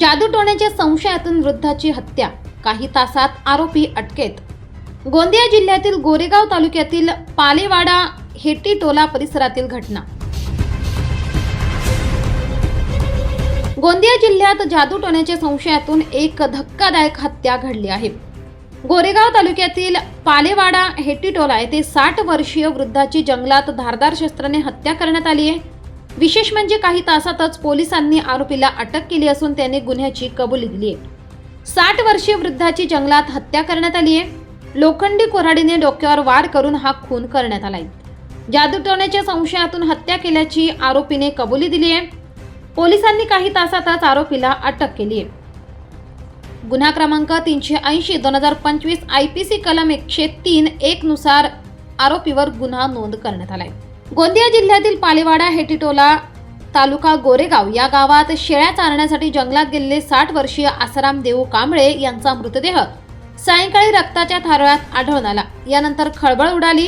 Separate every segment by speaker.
Speaker 1: जादूटोण्याच्या संशयातून वृद्धाची हत्या. काही तासात आरोपी अटकेत. गोंदिया जिल्ह्यातील गोरेगाव तालुक्यातील पालेवाडा हेटीटोला परिसरातील घटना. गोंदिया जिल्ह्यात जादूटोण्याच्या संशयातून एक धक्कादायक हत्या घडली आहे. गोरेगाव तालुक्यातील पालेवाडा हेटीटोला येथे साठ वर्षीय वृद्धाची जंगलात धारदार शस्त्राने हत्या करण्यात आली आहे. विशेष म्हणजे काही तासातच पोलिसांनी आरोपीला अटक केली असून त्याने गुन्ह्याची कबुली दिली आहे. साठ वर्षीय वृद्धाची जंगलात हत्या करण्यात आली आहे. लोखंडी कोराडीने डोक्यावर वार करून हा खून करण्यात आलाय. जादूटोण्याच्या संशयातून हत्या केल्याची आरोपीने कबुली दिली आहे. पोलिसांनी काही तासातच आरोपीला अटक केली आहे. गुन्हा क्रमांक तीनशे ऐंशी दोन हजार पंचवीस आय पी सी कलम एकशे तीन एक नुसार आरोपीवर गुन्हा नोंद करण्यात आलाय. गोंदिया जिल्ह्यातील पालेवाडा हेटिटोला तालुका गोरेगाव या गावात शेळ्या चारण्यासाठी जंगलात गेलेले साठ वर्षीय आसाराम देऊ कांबळे यांचा मृतदेह सायंकाळी रक्ताच्या थारोळ्यात आढळून आला. यानंतर खळबळ उडाली.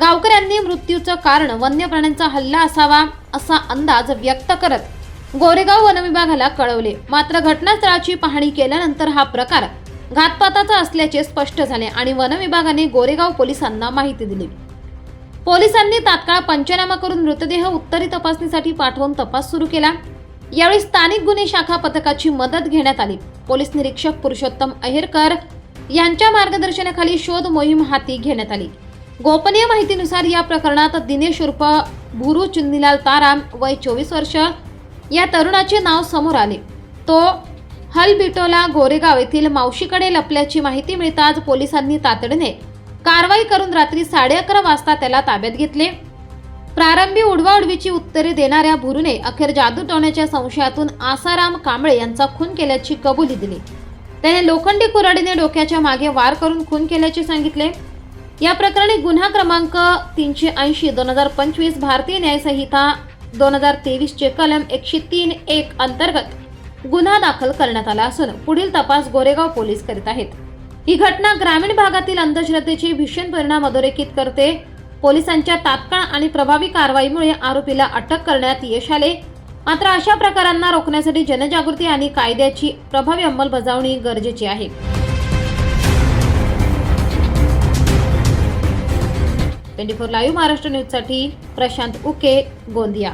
Speaker 1: गावकऱ्यांनी मृत्यूचं कारण वन्य प्राण्यांचा हल्ला असावा असा अंदाज व्यक्त करत गोरेगाव वनविभागाला कळवले. मात्र घटनास्थळाची पाहणी केल्यानंतर हा प्रकार घातपाताचा असल्याचे स्पष्ट झाले आणि वनविभागाने गोरेगाव पोलिसांना माहिती दिली. पोलिसांनी तात्काळ पंचनामा करून मृतदेह उत्तरी तपासणीसाठी पाठवून तपास सुरू केला. यावेळी स्थानिक गुन्हे शाखा पथकाची मदत घेण्यात आली. पोलीस निरीक्षक पुरुषोत्तम अहिरकर यांच्या मार्गदर्शनाखाली शोध मोहीम हाती घेण्यात आली. गोपनीय माहितीनुसार या प्रकरणात दिनेश उर्फ भुरू चुन्नीलाल ताराम वय चोवीस वर्ष. या तरुणाचे नाव समोर आले. तो हलबिटोला गोरेगाव येथील मावशीकडे लपल्याची माहिती मिळताच पोलिसांनी तातडीने कारवाई करून रात्री साडे अकरा वाजता त्याला ताब्यात घेतले. प्रारंभी उडवाउडवीची उत्तरे देणाऱ्या भुरूने अखेर जादू टोण्याच्या संशयातून आसाराम कांबळे यांचा खून केल्याची कबुली दिली. त्याने लोखंडी कुऱ्हाडीने डोक्याच्या मागे वार करून खून केल्याचे सांगितले. या प्रकरणी गुन्हा क्रमांक तीनशे ऐंशी दोन हजार पंचवीस भारतीय न्यायसंहिता दोन हजार तेवीसचे कलम एकशे तीन एक अंतर्गत गुन्हा दाखल करण्यात आला असून पुढील तपास गोरेगाव पोलीस करीत आहेत. ही घटना ग्रामीण भागातील अंधश्रद्धेचे भीषण परिणाम अधोरेखित करते. पोलिसांच्या तात्काळ आणि प्रभावी कारवाईमुळे आरोपीला अटक करण्यात यश आले. मात्र अशा प्रकारांना रोखण्यासाठी जनजागृती आणि कायद्याची प्रभावी अंमलबजावणी गरजेची आहे. ट्वेंटी फोर लाईव्ह महाराष्ट्र न्यूजसाठी प्रशांत उके गोंदिया.